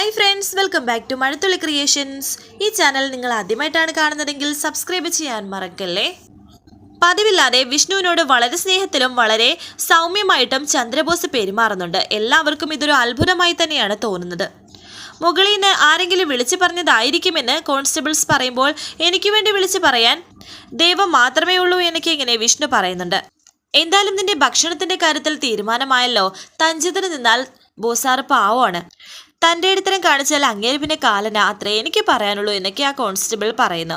Hi friends welcome back to Mazhathulli creations ഈ channel നിങ്ങൾ ആദ്യമായിട്ടാണ് കാണുന്നതെങ്കിൽ സബ്സ്ക്രൈബ് ചെയ്യാൻ മറക്കല്ലേ? പതിവില്ലാതെ വിഷ്ണുവിനോട് വളരെ സ്നേഹത്തിലും വളരെ സൗമ്യമായിട്ടും ചന്ദ്രബോസ് പെരുമാറുന്നുണ്ട് എല്ലാവർക്കും ഇതൊരു അത്ഭുതമായി തന്നെയാണ് തോന്നുന്നത്. മുകളിൽ നിന്ന് ആരെങ്കിലും വിളിച്ചു പറഞ്ഞതായിരിക്കുമെന്ന് കോൺസ്റ്റബിൾസ് പറയുമ്പോൾ എനിക്ക് വേണ്ടി വിളിച്ചു പറയാൻ ദൈവം മാത്രമേ ഉള്ളൂ എനിക്ക് ഇങ്ങനെ വിഷ്ണു പറയുന്നുണ്ട്. എന്തായാലും നിന്റെ ഭക്ഷണത്തിന്റെ കാര്യത്തിൽ തീരുമാനമായല്ലോ. തഞ്ചത്തിന് നിന്നാൽ ബോസാറ് പാവമാണ്. തന്റെ ഇടത്തരം കാണിച്ചാൽ അങ്ങേര് പിന്നെ കാലന അത്രേ എനിക്ക് പറയാനുള്ളൂ എന്നൊക്കെ ആ കോൺസ്റ്റബിൾ പറയുന്നു.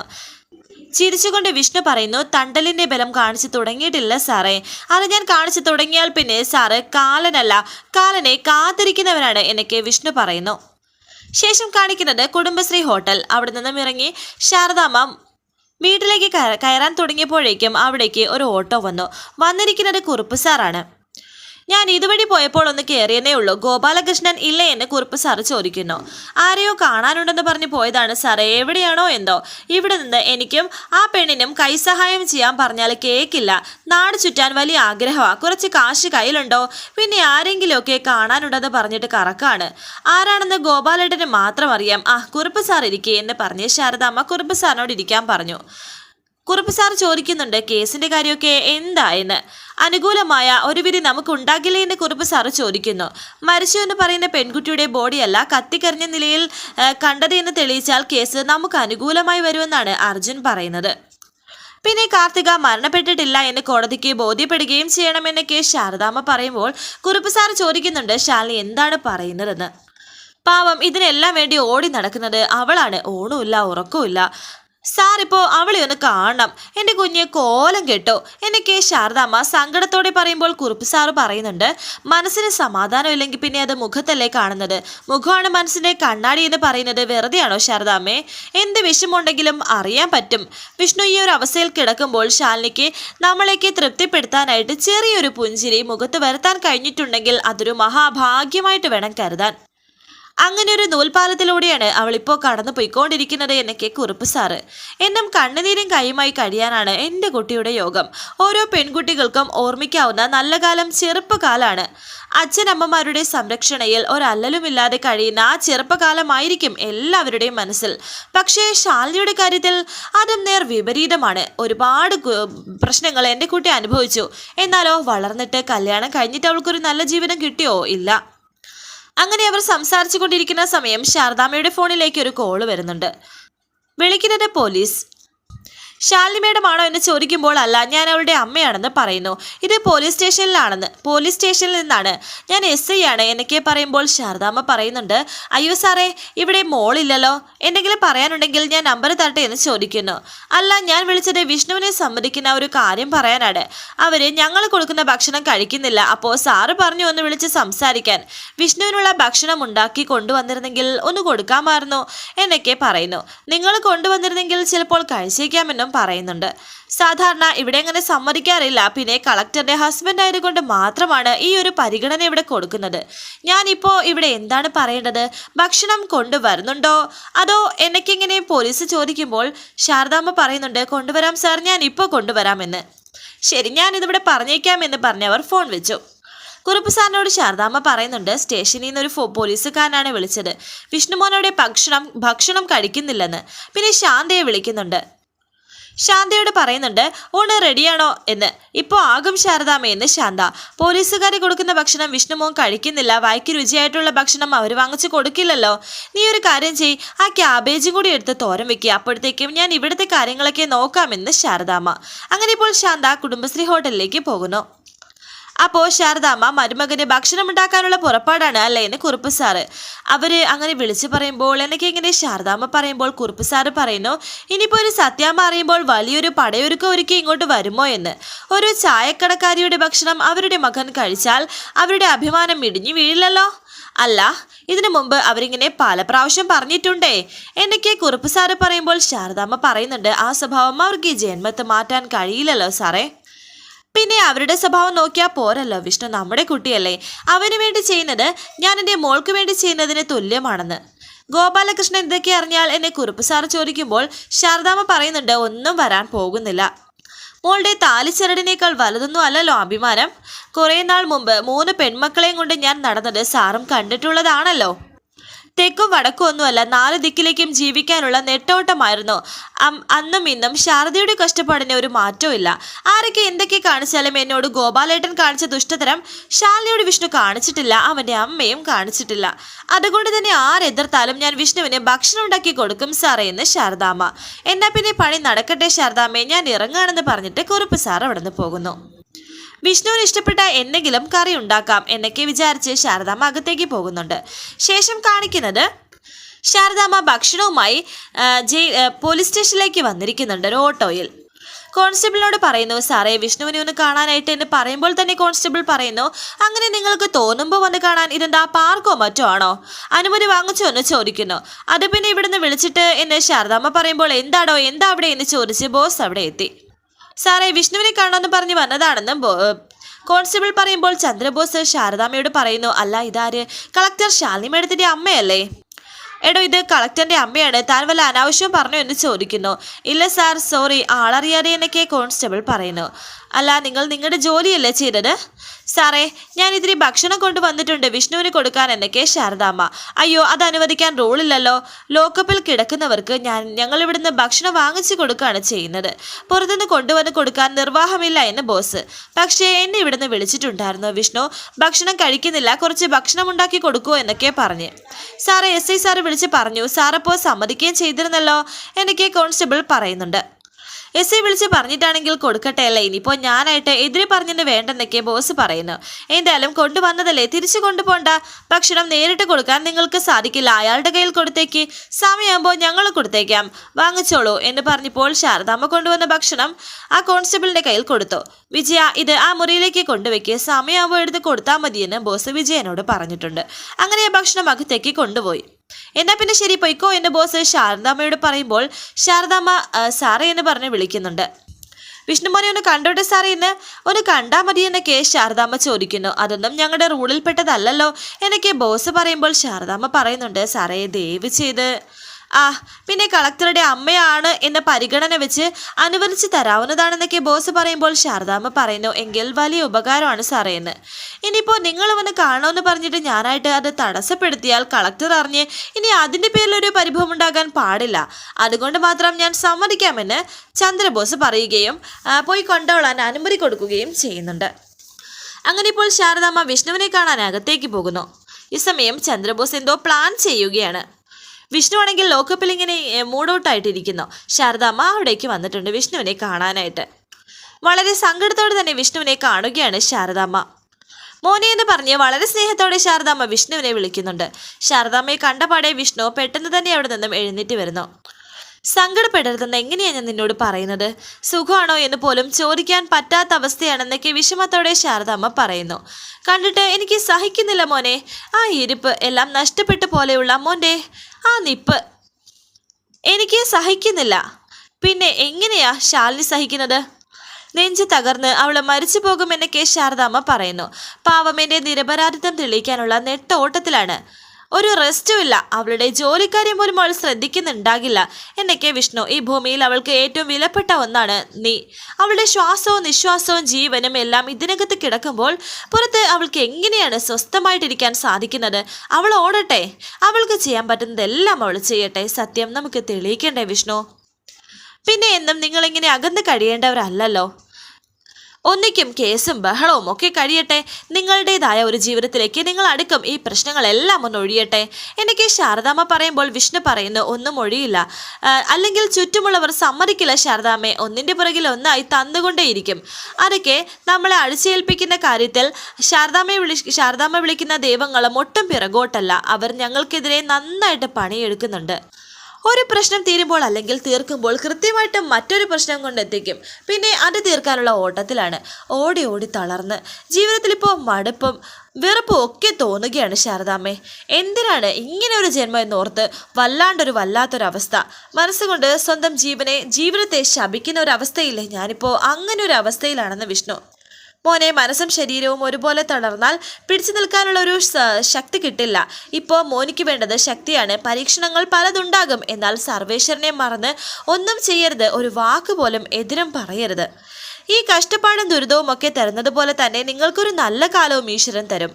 ചിരിച്ചുകൊണ്ട് വിഷ്ണു പറയുന്നു തണ്ടലിന്റെ ബലം കാണിച്ചു തുടങ്ങിയിട്ടില്ല സാറേ. അത് ഞാൻ കാണിച്ചു തുടങ്ങിയാൽ പിന്നെ സാറ് കാലനല്ല കാലനെ കാത്തിരിക്കുന്നവനാണ് എന്നൊക്കെ വിഷ്ണു പറയുന്നു. ശേഷം കാണിക്കുന്നത് കുടുംബശ്രീ ഹോട്ടൽ. അവിടെ നിന്നും ഇറങ്ങി ശാരദാമ്മ വീട്ടിലേക്ക് കയ- കയറാൻ തുടങ്ങിയപ്പോഴേക്കും അവിടേക്ക് ഒരു ഓട്ടോ വന്നു. വന്നിരിക്കുന്നത് കുറുപ്പ് സാറാണ്. ഞാൻ ഇതുവഴി പോയപ്പോൾ ഒന്ന് കയറിയെന്നേ ഉള്ളൂ. ഗോപാലകൃഷ്ണൻ ഇല്ലേ എന്ന് കുറിപ്പ് സാറ് ചോദിക്കുന്നു. ആരെയോ കാണാനുണ്ടെന്ന് പറഞ്ഞ് പോയതാണ് സാറേ. എവിടെയാണോ എന്തോ. ഇവിടെ നിന്ന് എനിക്കും ആ പെണ്ണിനും കൈസഹായം ചെയ്യാൻ പറഞ്ഞാൽ കേക്കില്ല. നാട് ചുറ്റാൻ വലിയ ആഗ്രഹമാണ് കുറച്ച് കാശ് കയ്യിലുണ്ടോ? പിന്നെ ആരെങ്കിലുമൊക്കെ കാണാനുണ്ടെന്ന് പറഞ്ഞിട്ട് കറക്കാണ്. ആരാണെന്ന് ഗോപാലേട്ടന് മാത്രം അറിയാം. ആ കുറിപ്പ് സാർ ഇരിക്കേ എന്ന് പറഞ്ഞ് ശാരദാമ്മ കുറിപ്പ് സാറിനോട് ഇരിക്കാൻ പറഞ്ഞു. കുറുപ്പ് സാർ ചോദിക്കുന്നുണ്ട് കേസിന്റെ കാര്യമൊക്കെ എന്തായെന്ന്? അനുകൂലമായ ഒരു വിധി നമുക്ക് ഉണ്ടാകില്ലേ എന്ന് കുറുപ്പ് സാറ് ചോദിക്കുന്നു. മരിച്ചു എന്ന് പറയുന്ന പെൺകുട്ടിയുടെ ബോഡിയല്ല കത്തിക്കറിഞ്ഞ നിലയിൽ കണ്ടത് എന്ന് തെളിയിച്ചാൽ കേസ് നമുക്ക് അനുകൂലമായി വരുമെന്നാണ് അർജുൻ പറയുന്നത്. പിന്നെ കാർത്തിക മരണപ്പെട്ടിട്ടില്ല എന്ന് കോടതിക്ക് ബോധ്യപ്പെടുകയും ചെയ്യണമെന്ന് കെ. ശാരദാമ്മ പറയുമ്പോൾ കുറുപ്പ് സാർ ചോദിക്കുന്നുണ്ട് ശാലിനി എന്താണ് പറയുന്നതെന്ന്? പാവം ഇതിനെല്ലാം വേണ്ടി ഓടി നടക്കുന്നത് അവളാണ്. ഓണുമില്ല ഉറക്കവുമില്ല. സാർ ഇപ്പോ അവളെ ഒന്ന് കാണണം. എന്റെ കുഞ്ഞ് കോലം കെട്ടോ. എന്നൊക്കെ ശാരദാമ്മ സങ്കടത്തോടെ പറയുമ്പോൾ കുറുപ്പ് സാറ് പറയുന്നുണ്ട്. മനസ്സിന് സമാധാനമില്ലെങ്കിൽ പിന്നെ അത് മുഖത്തല്ലേ കാണുന്നത്? മുഖമാണ് മനസ്സിന്റെ കണ്ണാടി എന്ന് പറയുന്നത് വെറുതെയാണോ ശാരദാമ്മേ എന്ത് വിഷമുണ്ടെങ്കിലും അറിയാൻ പറ്റും. വിഷ്ണു ഈ ഒരു അവസ്ഥയിൽ കിടക്കുമ്പോൾ ശാലിനിക്ക് നമ്മളേക്ക് തൃപ്തിപ്പെടുത്താനായിട്ട് ചെറിയൊരു പുഞ്ചിരി മുഖത്ത് വരുത്താൻ കഴിഞ്ഞിട്ടുണ്ടെങ്കിൽ അതൊരു മഹാഭാഗ്യമായിട്ട് വേണം കരുതാൻ. അങ്ങനെ ഒരു നൂൽപാലത്തിലൂടെയാണ് അവൾ ഇപ്പോൾ കടന്നു പോയിക്കൊണ്ടിരിക്കുന്നത് എന്നൊക്കെ കുറുപ്പ് സാറ്. എന്നും കണ്ണുനീരും കൈയുമായി കഴിയാനാണ് എന്റെ കുട്ടിയുടെ യോഗം. ഓരോ പെൺകുട്ടികൾക്കും ഓർമ്മിക്കാവുന്ന നല്ല കാലം ചെറുപ്പകാലാണ്. അച്ഛനമ്മമാരുടെ സംരക്ഷണയിൽ ഒരല്ലലുമില്ലാതെ കഴിയുന്ന ആ ചെറുപ്പകാലമായിരിക്കും എല്ലാവരുടെയും മനസ്സിൽ. പക്ഷേ ശാലിനിയുടെ കാര്യത്തിൽ അതും നേർ വിപരീതമാണ്. ഒരുപാട് പ്രശ്നങ്ങൾ എന്റെ കുട്ടി അനുഭവിച്ചു. എന്നാലോ വളർന്നിട്ട് കല്യാണം കഴിഞ്ഞിട്ട് അവൾക്കൊരു നല്ല ജീവിതം കിട്ടിയോ? ഇല്ല. അങ്ങനെ അവർ സംസാരിച്ചു കൊണ്ടിരിക്കുന്ന സമയം ശാരദാമ്മയുടെ ഫോണിലേക്ക് ഒരു കോൾ വരുന്നുണ്ട്. വിളിക്കുന്നത് പോലീസ്. ശാലിനി മേഡം ആണോ എന്ന് ചോദിക്കുമ്പോൾ അല്ല ഞാൻ അവളുടെ അമ്മയാണെന്ന് പറയുന്നു. ഇത് പോലീസ് സ്റ്റേഷനിലാണെന്ന്. പോലീസ് സ്റ്റേഷനിൽ നിന്നാണ്. ഞാൻ എസ് ഐ ആണ്. എന്നൊക്കെ പറയുമ്പോൾ ശാരദാമ്മ പറയുന്നുണ്ട് അയ്യോ സാറേ ഇവിടെ മോളില്ലല്ലോ. എന്തെങ്കിലും പറയാനുണ്ടെങ്കിൽ ഞാൻ നമ്പർ തരട്ടെ എന്ന് ചോദിക്കുന്നു. അല്ല ഞാൻ വിളിച്ചത് വിഷ്ണുവിനെ സമ്മതിക്കുന്ന ഒരു കാര്യം പറയാനാണ്. അവർ ഞങ്ങൾ കൊടുക്കുന്ന ഭക്ഷണം കഴിക്കുന്നില്ല. അപ്പോൾ സാറ് പറഞ്ഞു ഒന്ന് വിളിച്ച് സംസാരിക്കാൻ. വിഷ്ണുവിനുള്ള ഭക്ഷണം ഉണ്ടാക്കി കൊണ്ടുവന്നിരുന്നെങ്കിൽ ഒന്ന് കൊടുക്കാമായിരുന്നു എന്നൊക്കെ പറയുന്നു. നിങ്ങൾ കൊണ്ടുവന്നിരുന്നെങ്കിൽ ചിലപ്പോൾ കഴിച്ചേക്കാമെന്നും പറയുന്നുണ്ട്. സാധാരണ ഇവിടെ അങ്ങനെ സമ്മതിക്കാറില്ല. പിന്നെ കളക്ടറുടെ ഹസ്ബൻഡ് ആയതുകൊണ്ട് മാത്രമാണ് ഈ ഒരു പരിഗണന ഇവിടെ കൊടുക്കുന്നത്. ഞാനിപ്പോൾ ഇവിടെ എന്താണ് പറയേണ്ടത്? ഭക്ഷണം കൊണ്ടുവരുന്നുണ്ടോ? അതോ എനിക്കിങ്ങനെ പോലീസ് ചോദിക്കുമ്പോൾ ശാരദാമ്മ പറയുന്നുണ്ട് കൊണ്ടുവരാം സാർ ഞാൻ ഇപ്പോൾ കൊണ്ടുവരാമെന്ന്. ശരി ഞാൻ ഇതിവിടെ പറഞ്ഞ് അവർ ഫോൺ വെച്ചു. കുറുപ്പ് സാറിനോട് ശാരദാമ്മ പറയുന്നുണ്ട് സ്റ്റേഷനിൽ നിന്നൊരു ഫോ പോലീസുകാരനാണ് വിളിച്ചത്. വിഷ്ണുമോനോടെ ഭക്ഷണം ഭക്ഷണം കഴിക്കുന്നില്ലെന്ന്. പിന്നെ ശാന്തയെ വിളിക്കുന്നുണ്ട് ശാന്തയോട് പറയുന്നുണ്ട് ഊണ് റെഡിയാണോ എന്ന്. ഇപ്പോൾ ആകും ശാരദാമ്മ എന്ന് ശാന്ത. പോലീസുകാരെ കൊടുക്കുന്ന ഭക്ഷണം വിഷ്ണുമോൻ കഴിക്കുന്നില്ല. വായിക്ക് രുചിയായിട്ടുള്ള ഭക്ഷണം അവർ വാങ്ങിച്ചു കൊടുക്കില്ലല്ലോ. നീ ഒരു കാര്യം ചെയ് ആ ക്യാബേജും കൂടി എടുത്ത് തോരം വെക്കുക അപ്പോഴത്തേക്കും ഞാൻ ഇവിടുത്തെ കാര്യങ്ങളൊക്കെ നോക്കാമെന്ന് ശാരദാമ്മ. അങ്ങനെ ഇപ്പോൾ ശാന്ത കുടുംബശ്രീ ഹോട്ടലിലേക്ക് പോകുന്നു. അപ്പോൾ ശാരദാമ്മ മരുമകന് ഭക്ഷണം ഉണ്ടാക്കാനുള്ള പുറപ്പാടാണ് അല്ലേ എന്ന് കുറുപ്പ് സാറ്. അവർ അങ്ങനെ വിളിച്ചു പറയുമ്പോൾ എനിക്ക് ഇങ്ങനെ ശാരദാമ്മ പറയുമ്പോൾ കുറുപ്പ് സാറ് പറയുന്നു ഇനിയിപ്പോൾ ഒരു സത്യാമ്മ അറിയുമ്പോൾ വലിയൊരു പടയൊരുക്കം ഒരുക്കി ഇങ്ങോട്ട് വരുമോ എന്ന്. ഒരു ചായക്കടക്കാരിയുടെ ഭക്ഷണം അവരുടെ മകൻ കഴിച്ചാൽ അവരുടെ അഭിമാനം ഇടിഞ്ഞു വീഴില്ലല്ലോ? അല്ല ഇതിനു മുമ്പ് അവരിങ്ങനെ പല പ്രാവശ്യം പറഞ്ഞിട്ടുണ്ടേ എന്നൊക്കെ കുറുപ്പ് സാറ് പറയുമ്പോൾ ശാരദാമ്മ പറയുന്നുണ്ട് ആ സ്വഭാവം അവർക്ക് ഈ ജന്മത്ത് മാറ്റാൻ കഴിയില്ലല്ലോ സാറേ. പിന്നെ അവരുടെ സ്വഭാവം നോക്കിയാൽ പോരല്ലോ വിഷ്ണു. നമ്മുടെ കുട്ടിയല്ലേ. അവന് വേണ്ടി ചെയ്യുന്നത് ഞാൻ എന്റെ മോൾക്ക് വേണ്ടി ചെയ്യുന്നതിന് തുല്യമാണെന്ന്. ഗോപാലകൃഷ്ണൻ ഇതൊക്കെ അറിഞ്ഞാൽ എന്നെ കുറുപ്പ് സാർ ചോദിക്കുമ്പോൾ ശാരദാമ്മ പറയുന്നുണ്ട് ഒന്നും വരാൻ പോകുന്നില്ല. മോളുടെ താലിച്ചരടിനേക്കാൾ വലുതൊന്നും അല്ലല്ലോ അഭിമാനം. കുറേ നാൾ മുമ്പ് മൂന്ന് പെൺമക്കളെയും കൊണ്ട് ഞാൻ നടന്നത് സാറും കണ്ടിട്ടുള്ളതാണല്ലോ. തെക്കും വടക്കും ഒന്നുമല്ല നാല് ദിക്കിലേക്കും ജീവിക്കാനുള്ള നെട്ടോട്ടമായിരുന്നു. അന്നും ഇന്നും ശാരദയുടെ കഷ്ടപ്പാടിന് ഒരു മാറ്റവും ഇല്ല ആരൊക്കെ എന്തൊക്കെ കാണിച്ചാലും എന്നോട് ഗോപാലേട്ടൻ കാണിച്ച ദുഷ്ടതരം ശാലിനിയോട് വിഷ്ണു കാണിച്ചിട്ടില്ല അവന്റെ അമ്മയും കാണിച്ചിട്ടില്ല. അതുകൊണ്ട് തന്നെ ആരെതിർത്താലും ഞാൻ വിഷ്ണുവിന് ഭക്ഷണം ഉണ്ടാക്കി കൊടുക്കും സാറേ എന്ന് ശാരദാമ്മ. എന്നാ പിന്നെ പണി നടക്കട്ടെ ശാരദാമ്മയെ ഞാൻ ഇറങ്ങാണെന്ന് പറഞ്ഞിട്ട് കുറുപ്പ് സാർ അവിടെ നിന്ന് പോകുന്നു. വിഷ്ണുവിന് ഇഷ്ടപ്പെട്ട എന്തെങ്കിലും കറി ഉണ്ടാക്കാം എന്നൊക്കെ വിചാരിച്ച് ശാരദാമ്മ അകത്തേക്ക് പോകുന്നുണ്ട്. ശേഷം കാണിക്കുന്നത് ശാരദാമ്മ ഭക്ഷണവുമായി ജയിൽ പോലീസ് സ്റ്റേഷനിലേക്ക് വന്നിരിക്കുന്നുണ്ട് ഒരു ഓട്ടോയിൽ. കോൺസ്റ്റബിളിനോട് പറയുന്നു സാറേ വിഷ്ണുവിനെ ഒന്ന് കാണാനായിട്ട് എന്ന് പറയുമ്പോൾ തന്നെ കോൺസ്റ്റബിൾ പറയുന്നു അങ്ങനെ നിങ്ങൾക്ക് തോന്നുമ്പോൾ വന്ന് കാണാൻ ഇതെന്താ പാർക്കോ മറ്റോ ആണോ? അനുമതി വാങ്ങിച്ചോ എന്ന് ചോദിക്കുന്നു. അത് പിന്നെ ഇവിടുന്ന് വിളിച്ചിട്ട് എന്ന് ശാരദാമ്മ പറയുമ്പോൾ എന്താടോ എന്താ അവിടെ? എന്ന് ചോദിച്ച് ബോസ് അവിടെ എത്തി. സാറേ വിഷ്ണുവിനെ കാണാമെന്ന് പറഞ്ഞ് വന്നതാണെന്ന് കോൺസ്റ്റബിൾ പറയുമ്പോൾ ചന്ദ്രബോസ് ശാരദാമ്മയോട് പറയുന്നു അല്ല ഇതാര്? കളക്ടർ ശാലിനി മേഡത്തിന്റെ അമ്മയല്ലേ? എടോ ഇത് കളക്ടറിന്റെ അമ്മയാണ്. താൻ വല്ല അനാവശ്യവും പറഞ്ഞു എന്ന് ചോദിക്കുന്നു. ഇല്ല സാർ സോറി. ആളറിയാതെ എന്നൊക്കെ കോൺസ്റ്റബിൾ പറയുന്നു. അല്ല നിങ്ങൾ നിങ്ങളുടെ ജോലിയല്ലേ ചെയ്തത്? സാറേ ഞാൻ ഇത്തിരി ഭക്ഷണം കൊണ്ടുവന്നിട്ടുണ്ട്. വിഷ്ണുവിന് കൊടുക്കാൻ എന്നൊക്കെ ശാരദാമ്മ. അയ്യോ അത് അനുവദിക്കാൻ റോളില്ലല്ലോ. ലോക്കപ്പിൽ കിടക്കുന്നവർക്ക് ഞാൻ ഞങ്ങൾ ഇവിടുന്ന് ഭക്ഷണം വാങ്ങിച്ചു കൊടുക്കുകയാണ് ചെയ്യുന്നത്. പുറത്തുനിന്ന് കൊണ്ടുവന്ന് കൊടുക്കാൻ നിർവാഹമില്ല എന്ന് ബോസ്. പക്ഷേ എന്നെ ഇവിടുന്ന് വിളിച്ചിട്ടുണ്ടായിരുന്നു വിഷ്ണു. ഭക്ഷണം കഴിക്കുന്നില്ല കുറച്ച് ഭക്ഷണം ഉണ്ടാക്കി കൊടുക്കുമോ എന്നൊക്കെ പറഞ്ഞ്. സാറേ എസ് ഐ സാറ് വിളിച്ച് പറഞ്ഞു സാറപ്പോൾ സമ്മതിക്കുകയും ചെയ്തിരുന്നല്ലോ എന്നൊക്കെ കോൺസ്റ്റബിൾ പറയുന്നുണ്ട്. എസ് ഐ വിളിച്ച് പറഞ്ഞിട്ടാണെങ്കിൽ കൊടുക്കട്ടെ അല്ലേ? ഇനിയിപ്പോൾ ഞാനായിട്ട് എതിരെ പറഞ്ഞിട്ട് വേണ്ടെന്നൊക്കെ ബോസ് പറയുന്നു. എന്തായാലും കൊണ്ടുവന്നതല്ലേ? തിരിച്ചു കൊണ്ടുപോണ്ട ഭക്ഷണം നേരിട്ട് കൊടുക്കാൻ നിങ്ങൾക്ക് സാധിക്കില്ല. അയാളുടെ കയ്യിൽ കൊടുത്തേക്ക്. സമയമാകുമ്പോൾ ഞങ്ങൾ കൊടുത്തേക്കാം. വാങ്ങിച്ചോളൂ എന്ന് പറഞ്ഞപ്പോൾ ശാരദാമ്മ കൊണ്ടുവന്ന ഭക്ഷണം ആ കോൺസ്റ്റബിളിന്റെ കയ്യിൽ കൊടുത്തു. വിജയ ഇത് ആ മുറിയിലേക്ക് കൊണ്ടുവയ്ക്ക്. സമയമാകുമ്പോൾ എടുത്ത് കൊടുത്താൽ മതിയെന്ന് ബോസ് വിജയനോട് പറഞ്ഞിട്ടുണ്ട്. അങ്ങനെ ഭക്ഷണം അകത്തേക്ക് കൊണ്ടുപോയി. എന്നാ പിന്നെ ശരി പൊയ്ക്കോ എന്ന് ബോസ് ശാരദാമ്മയോട് പറയുമ്പോൾ ശാരദാമ്മ സാറേ എന്ന് പറഞ്ഞ് വിളിക്കുന്നുണ്ട്. വിഷ്ണുമോനെ ഒന്ന് കണ്ടോട്ടെ സാറേ എന്ന്. ഒന്ന് കണ്ടാൽ മതി എന്നൊക്കെ ശാരദാമ്മ ചോദിക്കുന്നു. അതൊന്നും ഞങ്ങളുടെ റൂളിൽപ്പെട്ടതല്ലല്ലോ എന്നൊക്കെ ബോസ് പറയുമ്പോൾ ശാരദാമ്മ പറയുന്നുണ്ട് സാറേ ദയവ് ചെയ്ത് ആ പിന്നെ കളക്ടറുടെ അമ്മയാണ് എന്ന പരിഗണന വെച്ച് അനുവദിച്ച് തരാവുന്നതാണെന്നൊക്കെ ബോസ് പറയുമ്പോൾ ശാരദാമ്മ പറയുന്നു എങ്കിൽ വലിയ ഉപകാരമാണ് സാറേ എന്ന്. ഇനിയിപ്പോൾ നിങ്ങൾ വന്ന് കാണുമെന്ന് പറഞ്ഞിട്ട് ഞാനായിട്ട് അത് തടസ്സപ്പെടുത്തിയാൽ കളക്ടർ അറിഞ്ഞ് ഇനി അതിന്റെ പേരിൽ ഒരു പരിഭവം ഉണ്ടാകാൻ പാടില്ല. അതുകൊണ്ട് മാത്രം ഞാൻ സമ്മതിക്കാമെന്ന് ചന്ദ്രബോസ് പറയുകയും പോയി കൊണ്ടോളാൻ അനുമതി കൊടുക്കുകയും ചെയ്യുന്നുണ്ട്. അങ്ങനെ ഇപ്പോൾ ശാരദാമ്മ വിഷ്ണുവിനെ കാണാൻ അകത്തേക്ക് പോകുന്നു. ഈ സമയം ചന്ദ്രബോസ് എന്തോ പ്ലാൻ ചെയ്യുകയാണ്. വിഷ്ണു ആണെങ്കിൽ ലോക്കപ്പിൽ ഇങ്ങനെ മൂഡ് ഔട്ടായിട്ടിരിക്കുന്നു ശാരദാമ്മ അവിടേക്ക് വന്നിട്ടുണ്ട് വിഷ്ണുവിനെ കാണാനായിട്ട്. വളരെ സങ്കടത്തോടെ തന്നെ വിഷ്ണുവിനെ കാണുകയാണ് ശാരദാമ്മ മോനെ എന്ന് പറഞ്ഞ് വളരെ സ്നേഹത്തോടെ ശാരദാമ്മ വിഷ്ണുവിനെ വിളിക്കുന്നുണ്ട്. ശാരദാമ്മയെ കണ്ടപാടെ വിഷ്ണു പെട്ടെന്ന് തന്നെ അവിടെ നിന്നും എഴുന്നേറ്റ് വരുന്നു. സങ്കടപ്പെടരുതെന്ന് എങ്ങനെയാണ് ഞാൻ നിന്നോട് പറയുന്നത്? സുഖമാണോ എന്ന് പോലും ചോദിക്കാൻ പറ്റാത്ത അവസ്ഥയാണെന്നൊക്കെ വിഷമത്തോടെ ശാരദാമ്മ പറയുന്നു. കണ്ടിട്ട് എനിക്ക് സഹിക്കുന്നില്ല മോനെ. ആ ഇരിപ്പ് എല്ലാം നഷ്ടപ്പെട്ട പോലെയുള്ള മോന്റെ ആ നിപ്പ്. എനിക്ക് സഹിക്കുന്നില്ല. പിന്നെ എങ്ങനെയാ ശാലിനി സഹിക്കുന്നത്? നെഞ്ച് തകർന്ന് അവൾ മരിച്ചു പോകുമെന്നൊക്കെ ശാരദാമ്മ പറയുന്നു. പാവം നിരപരാധിത്വം തെളിയിക്കാനുള്ള നെട്ട ഓട്ടത്തിലാണ് ഒരു റെസ്റ്റും ഇല്ല. അവളുടെ ജോലിക്കാര്യം പോലും അവൾ ശ്രദ്ധിക്കുന്നുണ്ടാകില്ല. എന്നൊക്കെ വിഷ്ണു ഈ ഭൂമിയിൽ അവൾക്ക് ഏറ്റവും വിലപ്പെട്ട ഒന്നാണ് നീ. അവളുടെ ശ്വാസവും നിശ്വാസവും ജീവനും എല്ലാം ഇതിനകത്ത് കിടക്കുമ്പോൾ പുറത്ത് അവൾക്ക് എങ്ങനെയാണ് സ്വസ്ഥമായിട്ടിരിക്കാൻ സാധിക്കുന്നത്? അവൾ ഓടട്ടെ. അവൾക്ക് ചെയ്യാൻ പറ്റുന്നതെല്ലാം അവൾ ചെയ്യട്ടെ. സത്യം നമുക്ക് തെളിയിക്കണ്ടേ വിഷ്ണു? പിന്നെ എന്നും നിങ്ങളിങ്ങനെ അകന്ന് കഴിയേണ്ടവരല്ലല്ലോ. ഒന്നിക്കും കേസും ബഹളവും ഒക്കെ കഴിയട്ടെ. നിങ്ങളുടേതായ ഒരു ജീവിതത്തിലേക്ക് നിങ്ങൾ അടുക്കും. ഈ പ്രശ്നങ്ങളെല്ലാം ഒന്ന് ഒഴിയട്ടെ. എനിക്ക് ശാരദാമ്മ പറയുമ്പോൾ വിഷ്ണു പറയുന്നു ഒന്നും ഒഴിയില്ല. അല്ലെങ്കിൽ ചുറ്റുമുള്ളവർ സമ്മതിക്കില്ല ശാരദാമ്മയെ ഒന്നിന്റെ പുറകിൽ ഒന്നായി തന്നുകൊണ്ടേയിരിക്കും. അതൊക്കെ നമ്മളെ അടിച്ചേൽപ്പിക്കുന്ന കാര്യത്തിൽ ശാരദാമ്മയെ വിളി ശാരദാമ്മ വിളിക്കുന്ന ദൈവങ്ങളും ഒട്ടും പിറകോട്ടല്ല. അവർ ഞങ്ങൾക്കെതിരെ നന്നായിട്ട് പണിയെടുക്കുന്നുണ്ട്. ഒരു പ്രശ്നം തീരുമ്പോൾ അല്ലെങ്കിൽ തീർക്കുമ്പോൾ കൃത്യമായിട്ട് മറ്റൊരു പ്രശ്നം കൊണ്ടെത്തിക്കും. പിന്നെ അത് തീർക്കാനുള്ള ഓട്ടത്തിലാണ്. ഓടി ഓടി തളർന്ന്. ജീവിതത്തിൽ ഇപ്പോൾ മടുപ്പും വെറുപ്പും ഒക്കെ തോന്നുകയാണ് ശാരദാമ്മേ. എന്തിനാണ് ഇങ്ങനെ ഒരു ജന്മം എന്നോർത്ത് വല്ലാണ്ടൊരു വല്ലാത്തൊരവസ്ഥ? മനസ്സുകൊണ്ട് സ്വന്തം ജീവനെ ജീവിതത്തെ ശപിക്കുന്ന ഒരു അവസ്ഥയില്ലേ ഞാനിപ്പോൾ അങ്ങനെ ഒരു അവസ്ഥയിലാണെന്ന് വിഷ്ണു. മോനെ മനസ്സും ശരീരവും ഒരുപോലെ തളർന്നാൽ പിടിച്ചു നിൽക്കാനുള്ള ഒരു ശക്തി കിട്ടില്ല. ഇപ്പോൾ മോനിക്ക് വേണ്ടത് ശക്തിയാണ്. പരീക്ഷണങ്ങൾ പലതുണ്ടാകും. എന്നാൽ സർവേശ്വരനെ മറന്ന് ഒന്നും ചെയ്യരുത്. ഒരു വാക്ക് പോലും എതിരും പറയരുത്. ഈ കഷ്ടപ്പാടും ദുരിതവും ഒക്കെ തരുന്നത് പോലെ തന്നെ നിങ്ങൾക്കൊരു നല്ല കാലവും ഈശ്വരൻ തരും.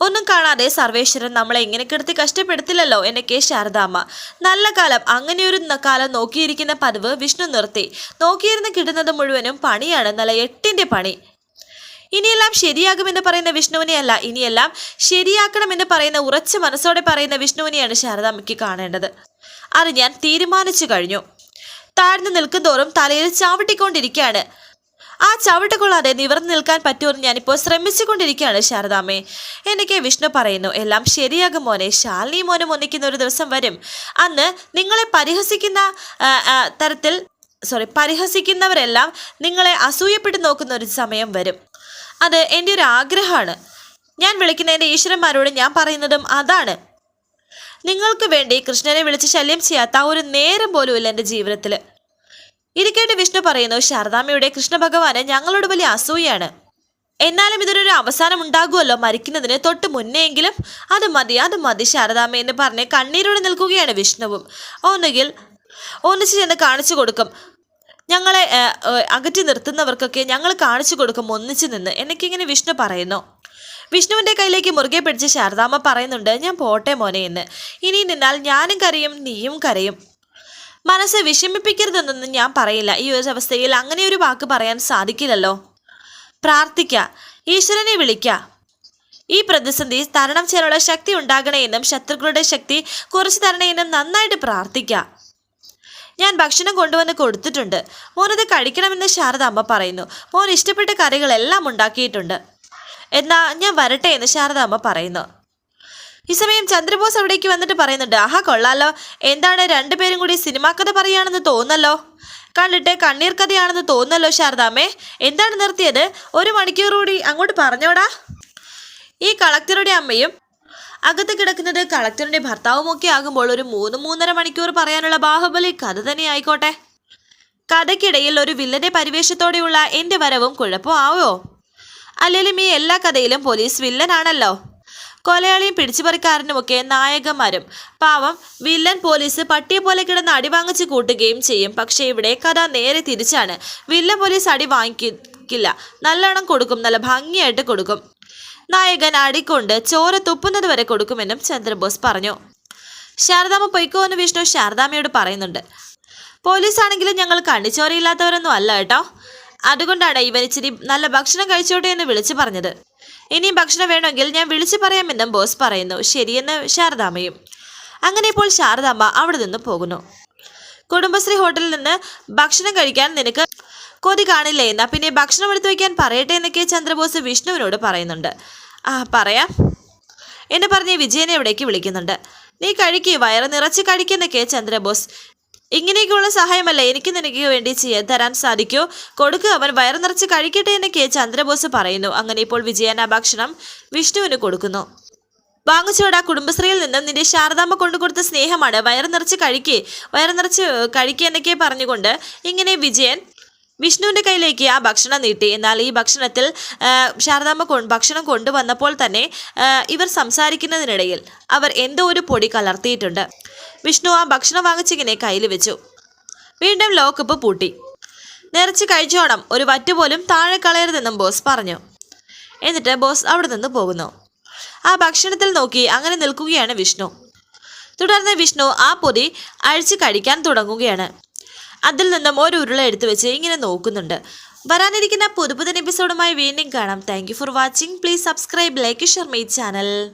ഒന്നും കാണാതെ സർവേശ്വരൻ നമ്മളെ ഇങ്ങനെ കിടത്തി കഷ്ടപ്പെടുത്തില്ലല്ലോ എന്നെ കെ. ശാരദാമ്മ. നല്ല കാലം. അങ്ങനെയൊരു കാലം നോക്കിയിരിക്കുന്ന പതിവ് വിഷ്ണു നിർത്തി. നോക്കിയിരുന്ന് കിട്ടുന്നത് മുഴുവനും പണിയാണ്. നല്ല എട്ടിന്റെ പണി. ഇനിയെല്ലാം ശരിയാകുമെന്ന് പറയുന്ന വിഷ്ണുവിനെയല്ല ഇനിയെല്ലാം ശരിയാക്കണമെന്ന് പറയുന്ന ഉറച്ച മനസ്സോടെ പറയുന്ന വിഷ്ണുവിനെയാണ് ശാരദാമ്മയ്ക്ക് കാണേണ്ടത്. അത് ഞാൻ തീരുമാനിച്ചു കഴിഞ്ഞു. താഴ്ന്നു നിൽക്കുന്തോറും തലയിൽ ചാവട്ടിക്കൊണ്ടിരിക്കുകയാണ്. ആ ചവിട്ട് കൊള്ളാതെ നിവർന്നു നിൽക്കാൻ പറ്റുമെന്ന് ഞാനിപ്പോൾ ശ്രമിച്ചുകൊണ്ടിരിക്കുകയാണ് ശാരദാമ്മേ. എനിക്ക് വിഷ്ണു പറയുന്നു. എല്ലാം ശരിയാകും മോനെ. ശാലിനി മോനും ഒന്നിക്കുന്ന ഒരു ദിവസം വരും. അന്ന് നിങ്ങളെ പരിഹസിക്കുന്ന തരത്തിൽ സോറി പരിഹസിക്കുന്നവരെല്ലാം നിങ്ങളെ അസൂയപ്പെട്ട് നോക്കുന്ന ഒരു സമയം വരും. അത് എന്റെ ഒരു ആഗ്രഹമാണ്. ഞാൻ വിളിക്കുന്ന എന്റെ ഈശ്വരന്മാരോട് ഞാൻ പറയുന്നതും അതാണ്. നിങ്ങൾക്ക് വേണ്ടി കൃഷ്ണനെ വിളിച്ച് ശല്യം ചെയ്യാത്ത ഒരു നേരം പോലും ഇല്ല എന്റെ ജീവിതത്തിൽ ഇരിക്കേണ്ട വിഷ്ണു പറയുന്നു ശാരദാമ്മയുടെ കൃഷ്ണഭഗവാന് ഞങ്ങളോട് വലിയ അസൂയാണ് എന്നാലും ഇതിനൊരു അവസാനം ഉണ്ടാകുമല്ലോ മരിക്കുന്നതിന് തൊട്ട് മുന്നെയെങ്കിലും. അത് മതി അത് മതി ശാരദാമ്മ എന്ന് പറഞ്ഞ് കണ്ണീരോടെ നിൽക്കുകയാണ് വിഷ്ണുവും. ഒന്നുകിൽ ഒന്നിച്ച് ചെന്ന് കാണിച്ചു കൊടുക്കും. ഞങ്ങളെ അകറ്റി നിർത്തുന്നവർക്കൊക്കെ ഞങ്ങൾ കാണിച്ചു കൊടുക്കും ഒന്നിച്ചു നിന്ന് എനിക്കിങ്ങനെ വിഷ്ണു പറയുന്നു. വിഷ്ണുവിന്റെ കയ്യിലേക്ക് മുറുകെ പിടിച്ച് ശാരദാമ്മ പറയുന്നുണ്ട് ഞാൻ പോട്ടെ മോനെ എന്ന്. ഇനി നിന്നാൽ ഞാനും കരയും നീയും കരയും. മനസ്സ് വിഷമിപ്പിക്കരുതെന്നൊന്നും ഞാൻ പറയില്ല. ഈ ഒരു അവസ്ഥയിൽ അങ്ങനെ ഒരു വാക്ക് പറയാൻ സാധിക്കില്ലല്ലോ. പ്രാർത്ഥിക്ക ഈശ്വരനെ വിളിക്ക. ഈ പ്രതിസന്ധി തരണം ചെയ്യാനുള്ള ശക്തി ഉണ്ടാകണേ എന്നും ശത്രുക്കളുടെ ശക്തി കുറച്ച് തരണേ എന്നും നന്നായിട്ട് പ്രാർത്ഥിക്ക. ഞാൻ ഭക്ഷണം കൊണ്ടുവന്ന് കൊടുത്തിട്ടുണ്ട്. മോനത് കഴിക്കണമെന്ന് ശാരദ അമ്മ പറയുന്നു. മോൻ ഇഷ്ടപ്പെട്ട കറികളെല്ലാം ഉണ്ടാക്കിയിട്ടുണ്ട്. എന്നാ ഞാൻ വരട്ടെ എന്ന് ശാരദ അമ്മ പറയുന്നു. ഈ സമയം ചന്ദ്രബോസ് അവിടേക്ക് വന്നിട്ട് പറയുന്നുണ്ട് ആഹാ കൊള്ളാലോ. എന്താണ് രണ്ടുപേരും കൂടി സിനിമാ കഥ പറയുകയാണെന്ന് തോന്നല്ലോ കണ്ടിട്ട് കണ്ണീർ കഥയാണെന്ന് തോന്നല്ലോ ശാരദാമ്മേ എന്താണ് നിർത്തിയത്? ഒരു മണിക്കൂർ കൂടി അങ്ങോട്ട് പറഞ്ഞോടാ. ഈ കളക്ടറുടെ അമ്മയും അകത്ത് കിടക്കുന്നത് കളക്ടറിന്റെ ഭർത്താവുമൊക്കെ ആകുമ്പോൾ ഒരു മൂന്ന് മൂന്നര മണിക്കൂർ പറയാനുള്ള ബാഹുബലി കഥ തന്നെ ആയിക്കോട്ടെ. കഥയ്ക്കിടയിൽ ഒരു വില്ലന്റെ പരിവേഷത്തോടെയുള്ള എന്റെ വരവും കുഴപ്പമാവോ അല്ലെങ്കിലും ഈ എല്ലാ കഥയിലും പോലീസ് വില്ലനാണല്ലോ. കൊലയാളിയും പിടിച്ചുപറിക്കാരനുമൊക്കെ നായകന്മാരും. പാവം വില്ലൻ പോലീസ് പട്ടിയെ പോലെ കിടന്ന് അടി വാങ്ങിച്ച് കൂട്ടുകയും ചെയ്യും. പക്ഷേ ഇവിടെ കഥ നേരെ തിരിച്ചാണ്. വില്ലൻ പോലീസ് അടി വാങ്ങിക്കില്ല. നല്ലോണം കൊടുക്കും നല്ല ഭംഗിയായിട്ട് കൊടുക്കും. നായകൻ അടിക്കൊണ്ട് ചോര തുപ്പുന്നത് വരെ കൊടുക്കുമെന്നും ചന്ദ്രബോസ് പറഞ്ഞു. ശാരദാമ്മ പൊയ്ക്കോ എന്ന് വിഷ്ണു ശാരദാമ്മയോട് പറയുന്നുണ്ട്. പോലീസാണെങ്കിലും ഞങ്ങൾ കണ്ണിച്ചോരയില്ലാത്തവരൊന്നും അല്ല കേട്ടോ. അതുകൊണ്ടാണ് ഇവൻ ഇച്ചിരി നല്ല ഭക്ഷണം കഴിച്ചോട്ടെ എന്ന് വിളിച്ചു പറഞ്ഞത്. ഇനിയും ഭക്ഷണം വേണമെങ്കിൽ ഞാൻ വിളിച്ചു പറയാമെന്നും ബോസ് പറയുന്നു. ശരിയെന്ന് ശാരദാമ്മയും. അങ്ങനെ ഇപ്പോൾ ശാരദാമ്മ അവിടെ നിന്ന് പോകുന്നു. കുടുംബശ്രീ ഹോട്ടലിൽ നിന്ന് ഭക്ഷണം കഴിക്കാൻ നിനക്ക് കൊതി കാണില്ലേ? എന്നാ പിന്നെ ഭക്ഷണം എടുത്തു വയ്ക്കാൻ പറയട്ടെ എന്നൊക്കെ ചന്ദ്രബോസ് വിഷ്ണുവിനോട് പറയുന്നുണ്ട്. ആ പറയാ. എന്നെ പറഞ്ഞ് വിജയനെ എവിടേക്ക് വിളിക്കുന്നുണ്ട്? നീ കഴിക്ക് വയറ് നിറച്ച് കഴിക്കുന്ന കഴിക്കുന്നൊക്കെ ചന്ദ്രബോസ്. ഇങ്ങനെയൊക്കെയുള്ള സഹായമല്ല എനിക്ക് നിനക്ക് വേണ്ടി ചെയ്യാൻ തരാൻ സാധിക്കോ? കൊടുക്കുക അവൻ വയറ് നിറച്ച് കഴിക്കട്ടെ എന്നൊക്കെ ചന്ദ്രബോസ് പറയുന്നു. അങ്ങനെ ഇപ്പോൾ വിജയൻ ആ ഭക്ഷണം വിഷ്ണുവിന് കൊടുക്കുന്നു. വാങ്ങിച്ചോട് ആ കുടുംബശ്രീയിൽ നിന്നും നിന്റെ ശാരദാമ്മ കൊണ്ടുകൊടുത്ത സ്നേഹമാണ് വയറ് നിറച്ച് കഴിക്കേ വയറ് നിറച്ച് കഴിക്കുക എന്നൊക്കെ പറഞ്ഞുകൊണ്ട് ഇങ്ങനെ വിജയൻ വിഷ്ണുവിന്റെ കയ്യിലേക്ക് ആ ഭക്ഷണം നീട്ടി. എന്നാൽ ഈ ഭക്ഷണത്തിൽ ശാരദാമ്മ ഭക്ഷണം കൊണ്ടുവന്നപ്പോൾ തന്നെ ഇവർ സംസാരിക്കുന്നതിനിടയിൽ അവർ എന്തോ ഒരു പൊടി കലർത്തിയിട്ടുണ്ട്. വിഷ്ണു ആ ഭക്ഷണം വാങ്ങിച്ചിങ്ങനെ കയ്യിൽ വെച്ചു. വീണ്ടും ലോക്കപ്പ് പൂട്ടി. നിറച്ച് കഴിച്ചോണം ഒരു വറ്റുപോലും താഴെ കളയരുതെന്നും ബോസ് പറഞ്ഞു. എന്നിട്ട് ബോസ് അവിടെ നിന്ന് പോകുന്നു. ആ ഭക്ഷണത്തിൽ നോക്കി അങ്ങനെ നിൽക്കുകയാണ് വിഷ്ണു. തുടർന്ന് വിഷ്ണു ആ പൊതി അഴിച്ച് കഴിക്കാൻ തുടങ്ങുകയാണ്. അതിൽ നിന്നും ഒരു ഉരുള എടുത്തു വെച്ച് ഇങ്ങനെ നോക്കുന്നുണ്ട്. വരാനിരിക്കുന്ന പുതുപുതൻ എപ്പിസോഡുമായി വീണ്ടും കാണാം. Thank for watching please subscribe like share my channel